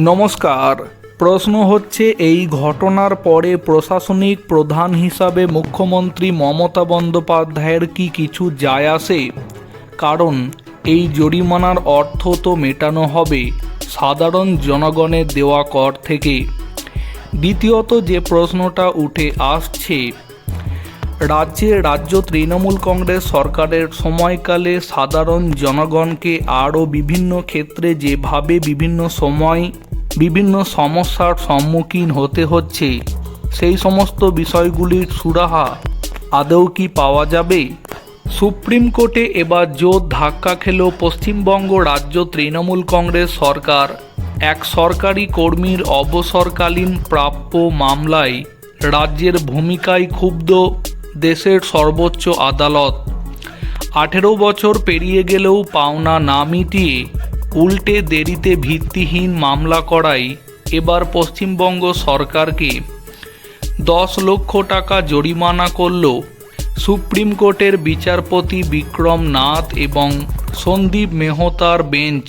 নমস্কার। প্রশ্ন হচ্ছে, এই ঘটনার পরে প্রশাসনিক প্রধান হিসাবে মুখ্যমন্ত্রী মমতা বন্দ্যোপাধ্যায়ের কি কিছু যায় আসে? কারণ, এই জরিমানার অর্থ তো মেটানো হবে সাধারণ জনগণের দেওয়া কর থেকে। দ্বিতীয়ত যে প্রশ্নটা উঠে আসছে, রাজ্যে রাজ্য তৃণমূল কংগ্রেস সরকারের সময়কালে সাধারণ জনগণকে আরও বিভিন্ন ক্ষেত্রে যেভাবে বিভিন্ন সময় বিভিন্ন সমস্যার সম্মুখীন হতে হচ্ছে। সেই সমস্ত বিষয়গুলির সুরাহা আদৌ কি পাওয়া যাবে? সুপ্রিম কোর্টে এবার জোর ধাক্কা খেল পশ্চিমবঙ্গ রাজ্য তৃণমূল কংগ্রেস সরকার। এক সরকারি কর্মীর অবসরকালীন প্রাপ্য মামলায় রাজ্যের ভূমিকায় ক্ষুব্ধ দেশের সর্বোচ্চ আদালত। আঠেরো বছর পেরিয়ে গেলেও পাওনা না মিটিয়ে উল্টে দেরিতে ভিত্তিহীন মামলা করাই এবার পশ্চিমবঙ্গ সরকারকে। দশ লক্ষ টাকা জরিমানা করল সুপ্রিম কোর্টের বিচারপতি বিক্রম নাথ এবং সন্দীপ মেহতার বেঞ্চ